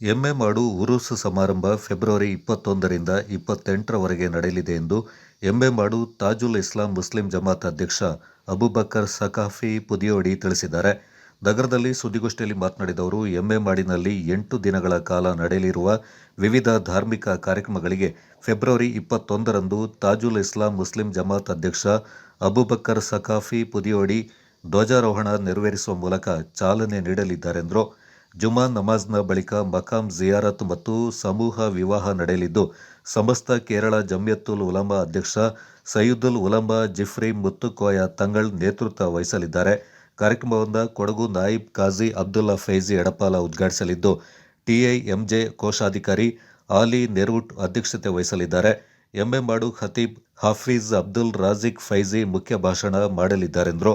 ಎಮ್ಮೆಮಾಡು ಉರುಸು ಸಮಾರಂಭ ಫೆಬ್ರವರಿ ಇಪ್ಪತ್ತೊಂದರಿಂದ ಇಪ್ಪತ್ತೆಂಟರವರೆಗೆ ನಡೆಯಲಿದೆ ಎಂದು ಎಮ್ಮೆಮಾಡು ತಾಜುಲ್ ಇಸ್ಲಾಂ ಮುಸ್ಲಿಂ ಜಮಾತ್ ಅಧ್ಯಕ್ಷ ಅಬುಬಕರ್ ಸಖಾಫಿ ಪುದಿಯೋಡಿ ತಿಳಿಸಿದ್ದಾರೆ. ನಗರದಲ್ಲಿ ಸುದ್ದಿಗೋಷ್ಠಿಯಲ್ಲಿ ಮಾತನಾಡಿದ ಅವರು ಎಮ್ಮೆಮಾಡಿನಲ್ಲಿ ಎಂಟು ದಿನಗಳ ಕಾಲ ನಡೆಯಲಿರುವ ವಿವಿಧ ಧಾರ್ಮಿಕ ಕಾರ್ಯಕ್ರಮಗಳಿಗೆ ಫೆಬ್ರವರಿ ಇಪ್ಪತ್ತೊಂದರಂದು ತಾಜುಲ್ ಇಸ್ಲಾಂ ಮುಸ್ಲಿಂ ಜಮಾತ್ ಅಧ್ಯಕ್ಷ ಅಬುಬಕರ್ ಸಖಾಫಿ ಪುದಿಯೋಡಿ ಧ್ವಜಾರೋಹಣ ನೆರವೇರಿಸುವ ಮೂಲಕ ಚಾಲನೆ ನೀಡಲಿದ್ದಾರೆಂದರು. ಜುಮಾ ನಮಾಜ್ನ ಬಳಿಕ ಮಕಾಂ ಜಿಯಾರತ್ ಮತ್ತು ಸಮೂಹ ವಿವಾಹ ನಡೆಯಲಿದ್ದು ಸಮಸ್ತ ಕೇರಳ ಜಮ್ಯತ್ತುಲ್ ಉಲಮಾ ಅಧ್ಯಕ್ಷ ಸಯ್ಯುದುಲ್ ಉಲಮಾ ಜಿಫ್ರಿ ಮುತ್ತುಕೋಯ ತಂಗಳ್ ನೇತೃತ್ವ ವಹಿಸಲಿದ್ದಾರೆ. ಕಾರ್ಯಕ್ರಮವನ್ನ ಕೊಡಗು ನಾಯಿಬ್ ಕಾಜಿ ಅಬ್ದುಲ್ಲಾ ಫೈಜಿ ಎಡಪಾಲ ಉದ್ಘಾಟಿಸಲಿದ್ದು, ಟಿಐಎಂಜೆ ಕೋಶಾಧಿಕಾರಿ ಆಲಿ ನೆರ್ವುಟ್ ಅಧ್ಯಕ್ಷತೆ ವಹಿಸಲಿದ್ದಾರೆ. ಎಂಎಂಮಾಡು ಖತೀಬ್ ಹಾಫೀಜ್ ಅಬ್ದುಲ್ ರಾಜಿಕ್ ಫೈಜಿ ಮುಖ್ಯ ಭಾಷಣ ಮಾಡಲಿದ್ದಾರೆಂದರು.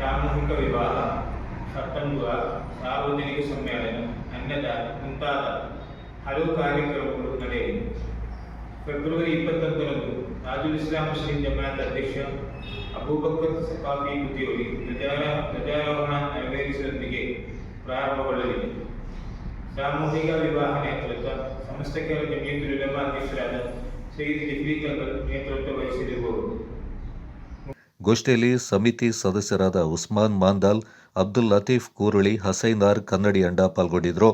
ಸಾಮೂಹಿಕ ವಿವಾಹ ಸತ್ತಂಗುವ ಸಾರ್ವಜನಿಕ ಸಮ್ಮೇಳನ, ಅನ್ನದಾನ ಮುಂತಾದ ಹಲವು ಕಾರ್ಯಕ್ರಮಗಳು ನಡೆಯಲಿವೆ. ಫೆಬ್ರವರಿ ಇಪ್ಪತ್ತೊಂದರಂದು ತಾಜುಲ್ ಇಸ್ಲಾಂ ಮುಸ್ಲಿಂ ಜಮಾತ್ ಅಧ್ಯಕ್ಷ ಅಬೂಬಕರ್ ಸಫಾಫಿ ಉದ್ಯೋಗಿ ಧ್ವಜಾರ, ಧ್ವಜಾರೋಹಣ ನೆರವೇರಿಸುವೊಂದಿಗೆ ಪ್ರಾರಂಭಗೊಳ್ಳಲಿದೆ. ಸಾಮೂಹಿಕ ವಿವಾಹ ನೇತೃತ್ವ ಕೇರಳ ಜಮೀಯತುಲ್ ಉಲಮಾ ಅಧ್ಯಕ್ಷರಾದ ಜಿಫ್ರಿ ತಂಗಲ್ ನೇತೃತ್ವ ವಹಿಸಲಿರುವವರು ಗೋಷ್ಠಿಯಲ್ಲಿ ಸಮಿತಿ ಸದಸ್ಯರಾದ ಉಸ್ಮಾನ್ ಮಾಂದಾಲ್ ಅಬ್ದುಲ್ ಲತೀಫ್ ಕೂರುಳಿ ಹಸೈನಾರ್ ಕನ್ನಡಿ ಅಂಡ ಪಾಲ್ಗೊಂಡಿದ್ದರು